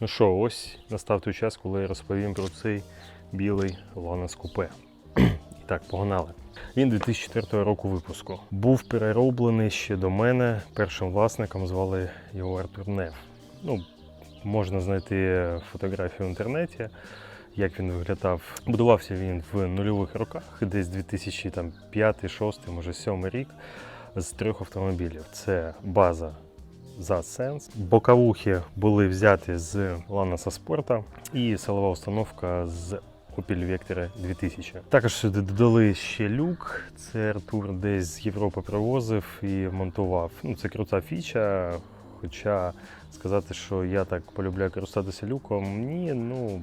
Ну що, ось настав той час, коли я розповім про цей білий Ланос Купе. І так, погнали. Він 2004 року випуску. Був перероблений ще до мене. Першим власником звали його Артур Нев. Ну, можна знайти фотографію в інтернеті, як він виглядав. Будувався він в нульових роках, десь 2005, 6, може 7 рік, з трьох автомобілів. Це база за Sense. Боковухи були взяті з Ланаса Спорта і силова установка з Opel Vectra 2000. Також сюди додали ще люк. Це Артур десь з Європи привозив і монтував. Ну, це крута фіча. Хоча сказати, що я так полюбляю користуватися люком, ні, ну.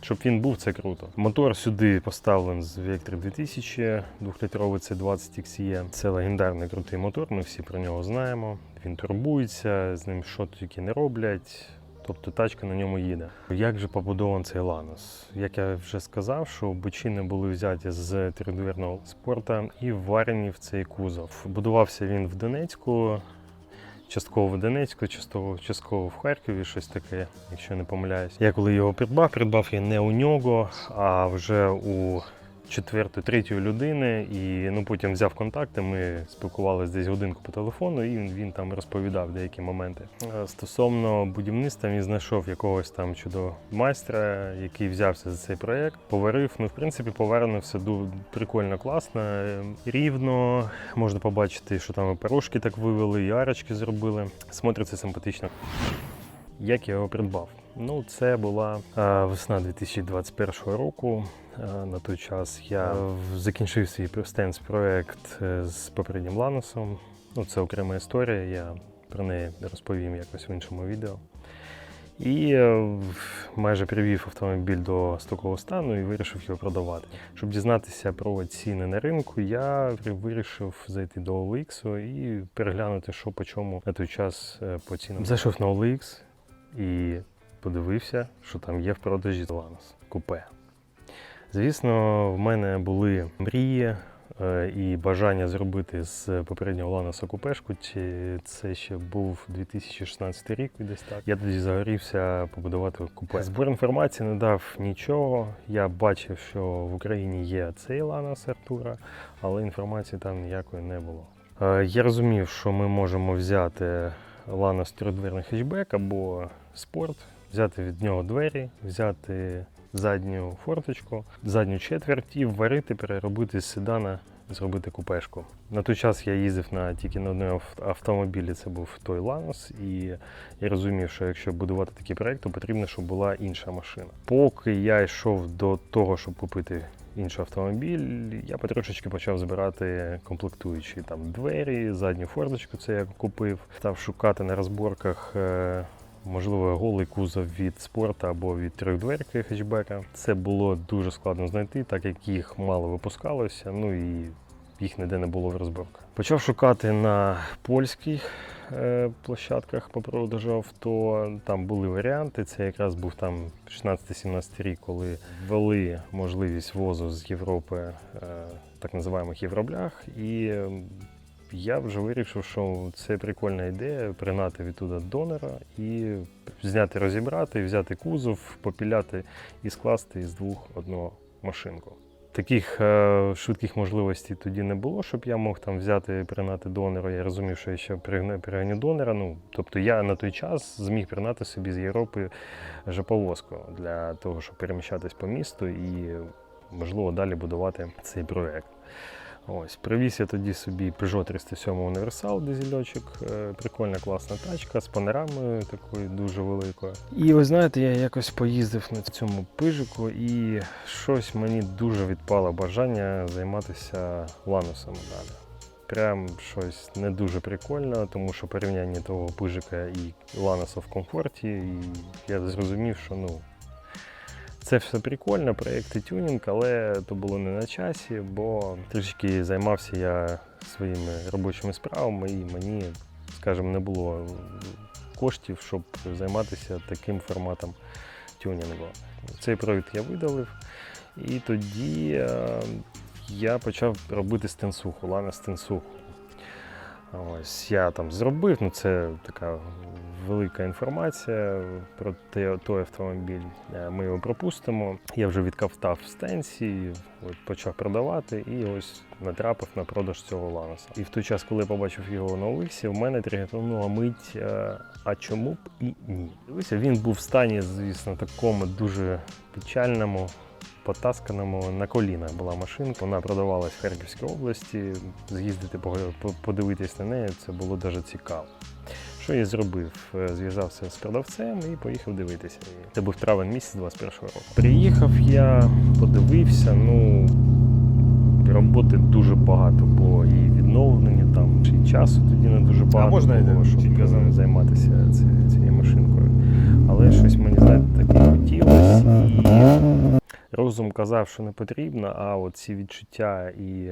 Щоб він був, це круто. Мотор сюди поставлений з Vectra 2000, 2-літровий c 20 XE. Це легендарний крутий мотор, ми всі про нього знаємо. Він турбується, з ним що тільки не роблять. Тобто тачка на ньому їде. Як же побудований цей Ланос? Як я вже сказав, що бочини були взяті з тридверного спорта і вварені в цей кузов. Будувався він в Донецьку, частково в Донецьку, частково, частково в Харкові, щось таке, якщо не помиляюсь. Я коли його придбав, придбав я не у нього, а вже у четвертої, третьої людини. І ну, потім взяв контакти. Ми спілкувалися десь годинку по телефону, і він, він там розповідав деякі моменти. Е, Стосовно будівництва, він знайшов якогось там чудового майстра, який взявся за цей проєкт, поварив. Ну, в принципі, поварено все прикольно, класно, е, рівно. Можна побачити, що там і порошки так вивели, і арочки зробили. Смотриться симпатично. Як я його придбав? Ну, це була е, весна 2021 року. Е, На той час я закінчив свій стенс проект е, з попереднім Ланосом. Ну, це окрема історія, я про неї розповім якось в іншому відео. І майже привів автомобіль до стокового стану і вирішив його продавати. Щоб дізнатися про ціни на ринку, я вирішив зайти до OLX і переглянути, що по чому на той час по цінам. Зайшов на OLX і подивився, що там є в продажі Ланос купе. Звісно, в мене були мрії е, і бажання зробити з попереднього Ланоса купешку. Чи Це ще був 2016 рік, десь так. Я тоді загорівся побудувати купе. Збор інформації не дав нічого. Я бачив, що в Україні є цей Ланос Артура, але інформації там ніякої не було. Е, Я розумів, що ми можемо взяти Ланос трьохдверний хетчбек або спорт, взяти від нього двері, взяти задню форточку, задню четверть і варити, переробити з седана, зробити купешку. На той час я їздив на тільки на одному автомобілі, це був той Ланос, і я розумів, що якщо будувати такий проект, то потрібно, щоб була інша машина. Поки я йшов до того, щоб купити інший автомобіль, я потрошечки почав збирати комплектуючі там двері, задню форточку, це я купив, став шукати на розборках. Можливо, голий кузов від спорту або від трьохдверки хетчбека. Це було дуже складно знайти, так як їх мало випускалося, ну і їх ніде не було в розборках. Почав шукати на польських е, площадках по продажу авто. Там були варіанти. Це якраз був там 16-17 рік, коли ввели можливість возу з Європи е, так називаємих євроблях. І я вже вирішив, що це прикольна ідея пригнати відтуда донора і зняти, розібрати, взяти кузов, попіляти і скласти із двох одну машинку. Таких е, швидких можливостей тоді не було, щоб я мог там взяти і пригнати донора. Я розумів, що я ще пригню донора. Ну, тобто я на той час зміг пригнати собі з Європи жоповозку для того, щоб переміщатись по місту і, можливо, далі будувати цей проект. Ось, привіз я тоді собі Peugeot 307 універсал дизельочок. Е, Прикольна класна тачка з панорамою такою дуже великою. І ви знаєте, я якось поїздив на цьому пижику, і щось мені дуже відпало бажання займатися ланусами далі. Прям щось не дуже прикольно, тому що порівняння того пижика і лануса в комфорті, і я зрозумів, що ну. Це все прикольно, проєкти тюнінг, але то було не на часі, бо трішки займався я своїми робочими справами і мені, скажімо, не було коштів, щоб займатися таким форматом тюнінгу. Цей проект я видалив, і тоді е, я почав робити стенсуху, лана стенсуху. Ось я там зробив, ну це така велика інформація про те, той автомобіль. Е, Ми його пропустимо. Я вже відкавтав стенсі, от почав продавати і ось натрапив на продаж цього ланоса. І в той час, коли я побачив його на Олексі, в мене тригетнула мить, е, а чому б і ні. Дивися, він був в стані, звісно, такому дуже печальному. Потасканому на колінах була машинка. Вона продавалась в Харківській області. З'їздити по- по- подивитись на неї це було дуже цікаво. Що я зробив? Е, Зв'язався з продавцем і поїхав дивитися. Це був травень місяць 21-го року. Приїхав я, подивився. Ну роботи дуже багато було і відновлення там, і часу тоді не дуже багато можна було, щоб займатися цією машинкою. Але щось мені знаєте, таке хотілося. І розум казав, що не потрібно, а ці відчуття і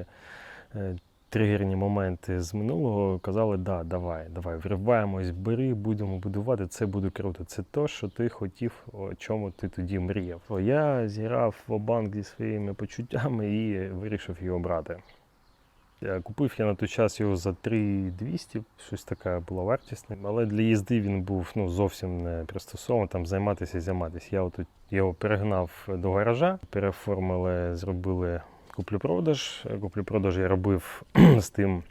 е, тригерні моменти з минулого казали, да, давай, давай, вриваємось, бери, будемо будувати, це буде круто. Це то, що ти хотів, о чому ти тоді мріяв. Я зіграв в банк зі своїми почуттями і вирішив його брати. Е, Купив я на той час його за 3200, щось така була вартість. Але для їзди він був ну, зовсім не пристосований, там займатися і займатися. Я от його перегнав до гаража, переформили, зробили куплю-продаж. Е, Куплю-продаж я робив з тим.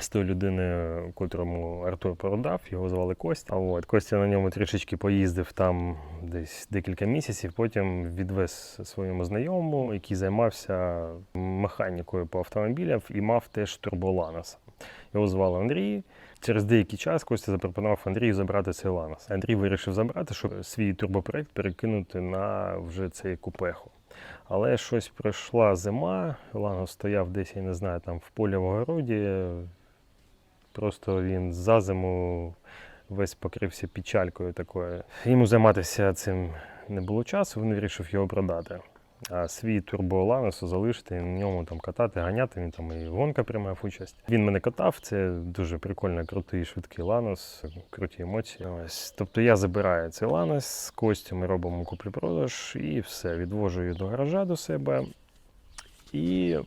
З тою людиною, котрому Артур продав, його звали Костя. От Костя на ньому трішечки поїздив там десь декілька місяців. Потім відвез своєму знайомому, який займався механікою по автомобілям і мав теж турболанос. Його звали Андрій. Через деякий час Костя запропонував Андрію забрати цей ланос. Андрій вирішив забрати, щоб свій турбопроект перекинути на вже цей купеху. Але щось пройшла зима, Ланос стояв десь, я не знаю, там в полі в огороді. Просто він за зиму весь покрився печалькою такою. Йому займатися цим не було часу, він вирішив його продати. Свій турбо Ланос залишити, на ньому там катати, ганяти. Він там і гонка приймав участь. Він мене катав, це дуже прикольно, крутий, швидкий Ланос, круті емоції. Ось. Тобто я забираю цей Ланос з Костю, ми робимо куплі-продаж і все, відвожу її до гаража до себе. І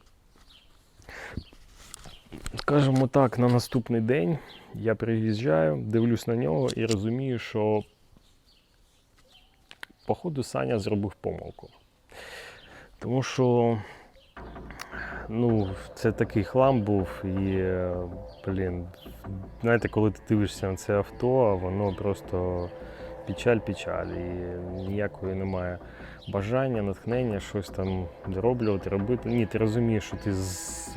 скажімо так, на наступний день я приїжджаю, дивлюсь на нього і розумію, що походу Саня зробив помилку. Тому що ну, це такий хлам був, і, блін, знаєте, коли ти дивишся на це авто, воно просто печаль-печаль, і ніякої немає бажання, натхнення, щось там дороблювати, робити. Ні, ти розумієш, що ти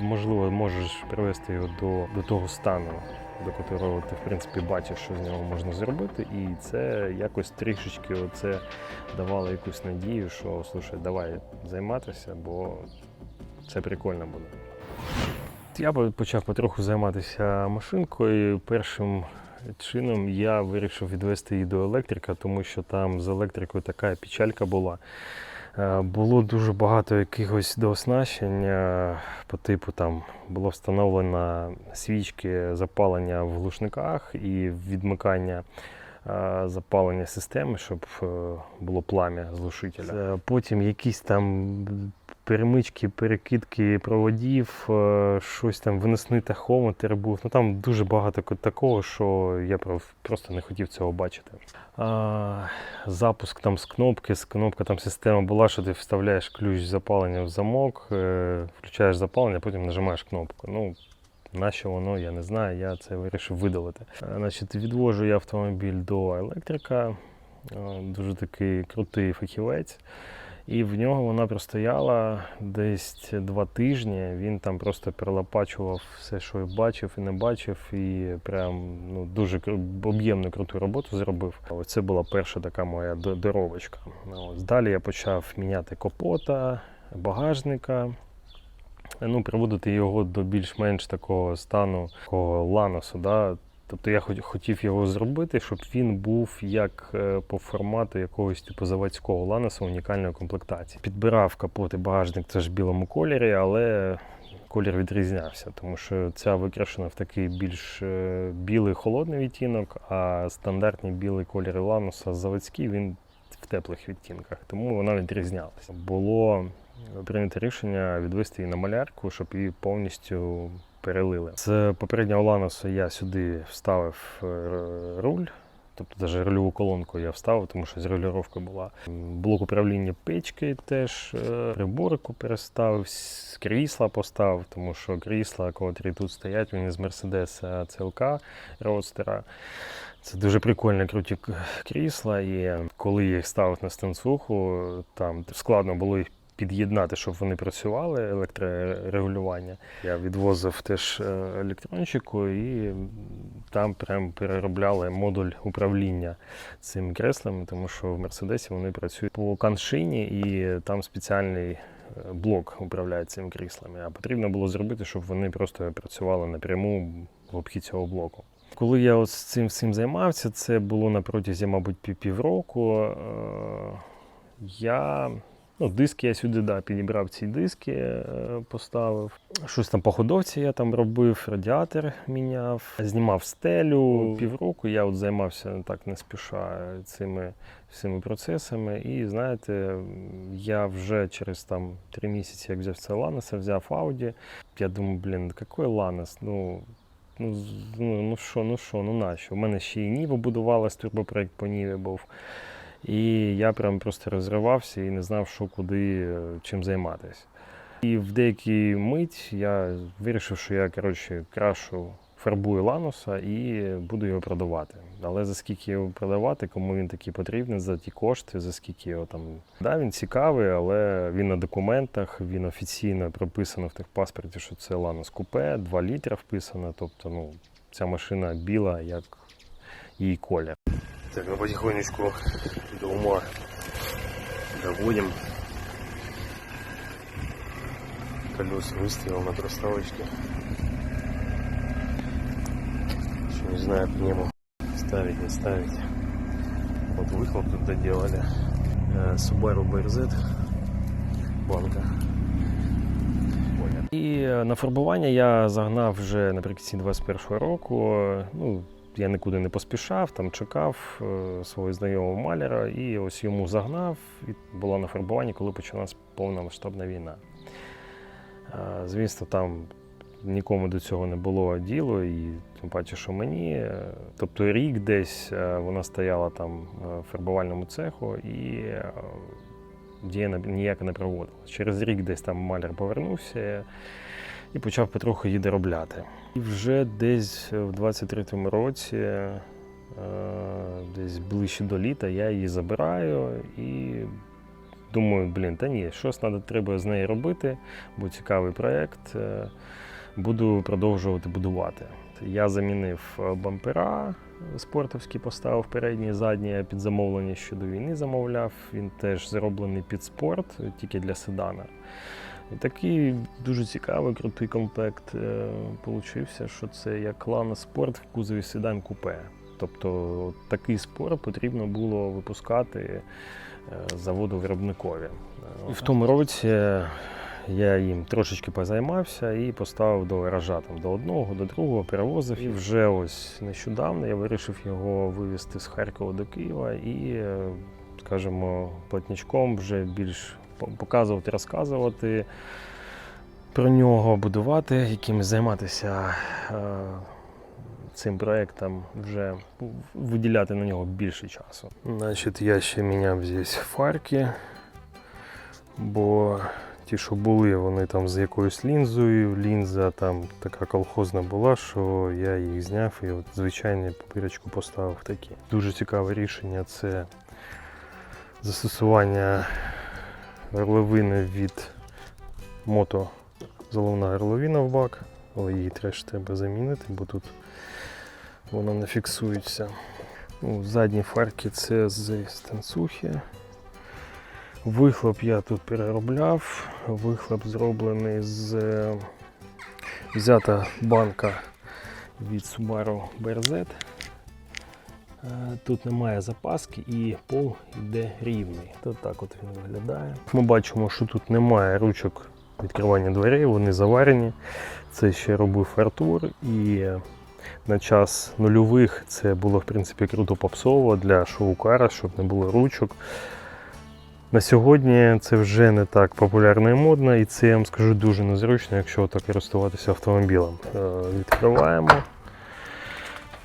можливо можеш привести його до, до того стану, до котрого ти в принципі бачиш, що з нього можна зробити. І це якось трішечки оце давало якусь надію, що слушай, давай займатися, бо це прикольно буде. Я почав потроху займатися машинкою. Першим чином я вирішив відвести її до електрика, тому що там з електрикою така печалька була. Е, Було дуже багато якихось дооснащень е, по типу там було встановлено свічки запалення в глушниках і відмикання е, запалення системи, щоб було плам'я з глушителя. Потім якісь там перемички, перекидки проводів, е, щось там виносний тахометр був. Ну там дуже багато такого, що я просто не хотів цього бачити. А, запуск там з кнопки, з кнопка там система була, що ти вставляєш ключ запалення в замок, е, включаєш запалення, потім нажимаєш кнопку. Ну, на що воно, я не знаю, я це вирішив видалити. Е, Значить, відвожу я автомобіль до електрика, дуже такий крутий фахівець. І в нього вона простояла десь два тижні. Він там просто перелопачував все, що бачив і не бачив, і прям ну, дуже об'ємну круту роботу зробив. Ось це була перша така моя. Ну, Ось далі я почав міняти капота, багажника. Ну, приводити його до більш-менш такого стану такого ланосу. Да? Тобто я хот- хотів його зробити, щоб він був як е, по формату якогось типу заводського ланосу унікальної комплектації. Підбирав капот і багажник теж в білому кольорі, але колір відрізнявся, тому що ця викрашена в такий більш е, білий холодний відтінок, а стандартний білий колір Лануса заводський він в теплих відтінках, тому вона відрізнялася. Було прийнято рішення відвести її на малярку, щоб її повністю перелили. З попереднього Лануса я сюди вставив е, руль. Тобто навіть рульову колонку я вставив, тому що з регулювання була. Блок управління печки теж, е, приборку переставив, крісла поставив, тому що крісла, котрі тут стоять, вони з Мерседеса ЦЛК Роадстера. Це дуже прикольні круті крісла. І коли їх ставив на станцуху, там складно було їх під'єднати, щоб вони працювали, електрорегулювання. Я відвозив теж е, електрончику і там прям переробляли модуль управління цими креслами, тому що в Мерседесі вони працюють по каншині і там спеціальний е, блок управляє цими кріслами. А потрібно було зробити, щоб вони просто працювали напряму в обхід цього блоку. Коли я ось цим всім займався, це було на протязі, мабуть, півроку. е, Я ну, диски я сюди да, підібрав ці диски, е, поставив. Щось там по ходовці я там робив, радіатор міняв, знімав стелю. Півроку я от займався так не спіша цими всіми процесами. І знаєте, я вже через там три місяці, як взяв це Ланеса, взяв Audi. Я думаю, блін, який Ланес? Ну, Ну, ну, ну що, ну що, ну нащо? У мене ще і Ніва будувалась, турбопроект по Ніві був. І я прям просто розривався і не знав, що куди, е, чим займатися. І в деякий мить я вирішив, що я коротше, крашу фарбую лануса і буду його продавати. Але за скільки його продавати, кому він такий потрібен, за ті кошти, за скільки його там. Да, він цікавий, але він на документах, він офіційно прописано в техпаспорті, що це Ланос купе, 2 літра вписано. Тобто, ну, ця машина біла, як її колір. Так, ми потихонечку до ума доводим. Колеса выставил на проставочке. Еще не знаю, по нему ставить, не ставить. Вот выхлоп тут доделали. Э, Subaru BRZ. Банка. І е, на фарбування я загнав вже наприкінці 21-го року. Ну, я нікуди не поспішав, там чекав е, свого знайомого маляра і ось йому загнав. І була на фарбуванні, коли почалась повномасштабна війна. Е, Звісно, там нікому до цього не було ділу, і тим паче, що мені. Е, Тобто рік десь вона стояла там в фарбувальному цеху і дія ніяка не проводила. Через рік десь там маляр повернувся і почав потроху її доробляти. І вже десь в 23-му році, е, десь ближче до літа, я її забираю і думаю, блін, та ні, щось треба, треба з нею робити, бо цікавий проєкт. е, Буду продовжувати будувати. Я замінив е, бампера спортовські, поставив передні і задні, під замовлення ще до війни замовляв. Він теж зроблений під спорт, тільки для седана. І такий дуже цікавий, крутий комплект е, получився, що це як Lana Sport в кузові седан купе. Тобто такий спорт потрібно було випускати е, заводу виробникові. В тому році я їм трошечки позаймався і поставив до гаража там, до одного, до другого, перевозив. І вже ось нещодавно я вирішив його вивезти з Харкова до Києва і, е, скажімо, платничком вже більш показувати, розказувати про нього, будувати, якимось займатися е, цим проєктом, вже виділяти на нього більше часу. Значить, я ще міняв здесь фарки, бо ті, що були, вони там з якоюсь лінзою. Лінза там така колхозна була, що я їх зняв і от звичайну папірочку поставив такі. Дуже цікаве рішення це застосування горловини від мото заловна горловина в бак, але її теж треба замінити, бо тут вона не фіксується. Ну, задні фарки це з станцухи. Вихлоп я тут переробляв. Вихлоп зроблений з взята банка від Subaru BRZ. Е, Тут немає запаски і пол йде рівний. Тут так от він виглядає. Ми бачимо, що тут немає ручок відкривання дверей, вони заварені. Це ще робив Артур. І на час нульових це було в принципі круто попсово для шоу-кара, щоб не було ручок. На сьогодні це вже не так популярно і модно, і це я вам скажу дуже незручно, якщо так користуватися автомобілем. Е, Відкриваємо.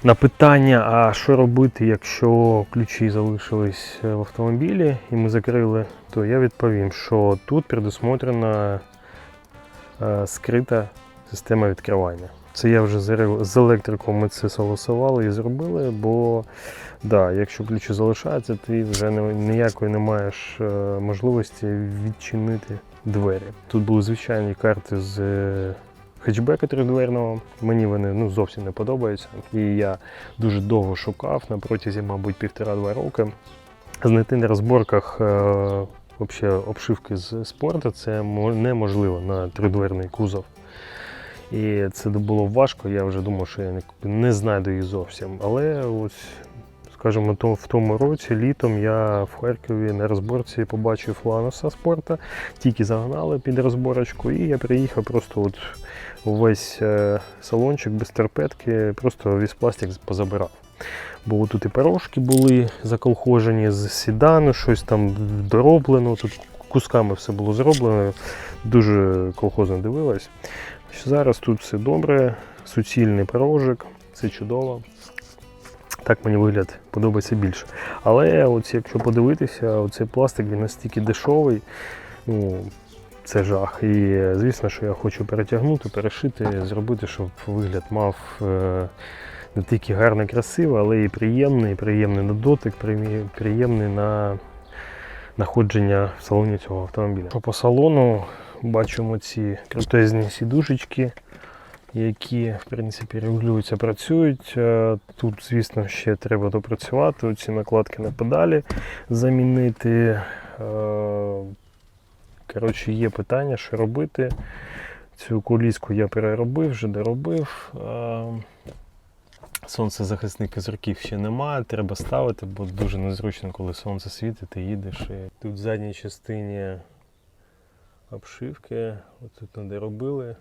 На питання, а що робити, якщо ключі залишились в автомобілі і ми закрили, то я відповім, що тут предусмотрена е, скрита система відкривання. Це я вже з електриком ми це согласували і зробили, бо да, якщо ключі залишаються, ти вже ніякої не маєш е, можливості відчинити двері. Тут були звичайні карти з е, хетчбека трьохдверного. Мені вони ну, зовсім не подобаються. І я дуже довго шукав на протязі, мабуть, півтора-два роки. Знайти на розборках е, обшивки з спорту це неможливо на тридверний кузов. І це було важко, я вже думав, що я не знайду їх зовсім. Але ось, скажімо, то, в тому році, літом, я в Харкові на розборці побачив Ланоса спорта, тільки загнали під розборочку, і я приїхав просто от увесь е, салончик без терпетки, просто весь пластик позабирав. Бо тут і порожки були заколхожені з сідану, щось там дороблено, тут кусками все було зроблено, дуже колхозно дивилось. Зараз тут все добре, суцільний порожик, все чудово. Так мені вигляд подобається більше. Але от якщо подивитися, оцей пластик він настільки дешевий, ну, це жах. І звісно, що я хочу перетягнути, перешити, зробити, щоб вигляд мав е, не тільки гарно красивий, але і приємний, приємний на дотик, приємний на знаходження в салоні цього автомобіля. По салону бачимо ці крутезні сідушечки, які в принципі регулюються, працюють. Е, Тут, звісно, ще треба допрацювати. Ці накладки на педалі замінити. Е, Коротше, є питання, що робити. Цю куліску я переробив, вже доробив. Е, Сонцезахисних козирків ще немає, треба ставити, бо дуже незручно, коли сонце світить, ти їдеш. І тут в задній частині обшивки, отут не доробили,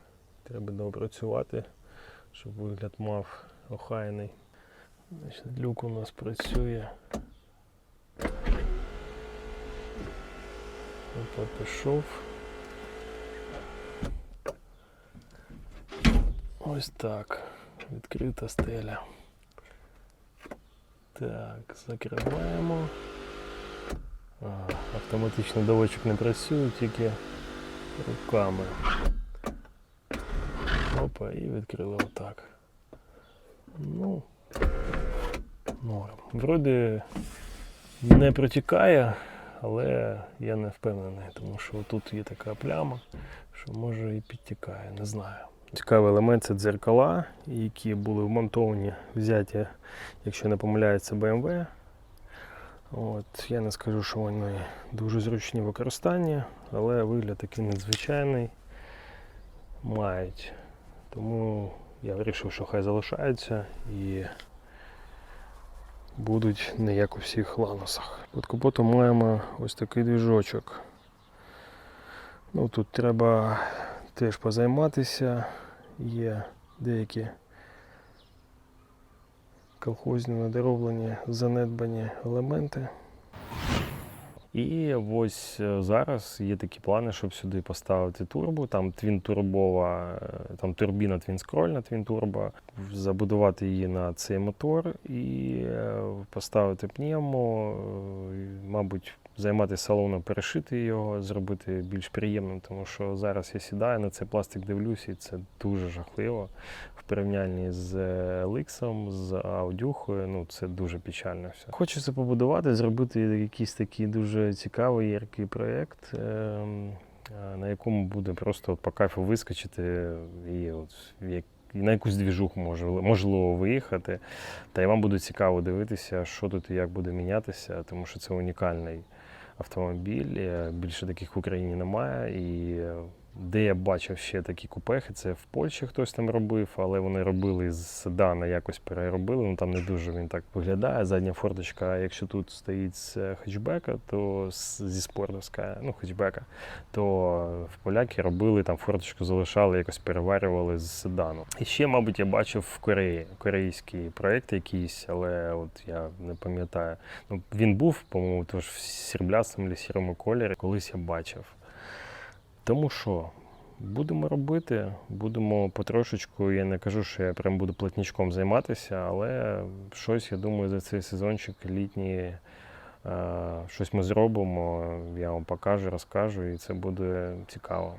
треба доопрацювати, щоб вигляд мав охайний. Значить, люк у нас працює. Опа, пішов. Ось так. Відкрита стеля. Так, закриваємо. А, автоматично доводчик не працює, тільки руками. Опа, і відкрили отак. Ну, норм. Вроді не протікає, але я не впевнений, тому що тут є така пляма, що може і підтікає, не знаю. Цікавий елемент це дзеркала, які були вмонтовані, взяті, якщо не помиляється, BMW. От, я не скажу, що вони дуже зручні в використанні, але вигляд такий надзвичайний мають. Тому я вирішив, що хай залишаються і будуть не як у всіх ланосах. Під капотом маємо ось такий двіжочок. Ну, тут треба теж позайматися. Є деякі колхозні недороблені, занедбані елементи. І ось е, зараз є такі плани, щоб сюди поставити турбу. Там твін турбова, е, там турбіна твінскрольна твін-турбо, забудувати її на цей мотор і е, поставити пневмо, е, мабуть, займатися салоном, перешити його, зробити більш приємним, тому що зараз я сідаю на цей пластик, дивлюся, і це дуже жахливо в порівнянні з Ликсом, з аудюхою. Ну це дуже печально все. Хочеться побудувати, зробити якийсь такий дуже цікавий, яркий проєкт. ем, е, На якому буде просто от по кайфу вискочити і от як і на якусь двіжуху може, можливо виїхати. Та й вам буде цікаво дивитися, що тут і як буде мінятися, тому що це унікальний автомобіль. е, Більше таких в Україні немає. І е, Де я бачив ще такі купехи, це в Польщі хтось там робив, але вони робили з седана, якось переробили. Ну там не дуже він так виглядає. Задня форточка, якщо тут стоїть з хетчбека, то зі спортовська, ну хетчбека, то в поляки робили там форточку залишали, якось переварювали з седану. І ще, мабуть, я бачив в Кореї корейський проєкт якийсь, але от я не пам'ятаю. Ну, він був, по-моєму, теж в сріблястому чи кольорі. Колись я бачив. Тому що будемо робити, будемо потрошечку. Я не кажу, що я прям буду платничком займатися, але щось, я думаю, за цей сезончик літній е, щось ми зробимо. Я вам покажу, розкажу, і це буде цікаво.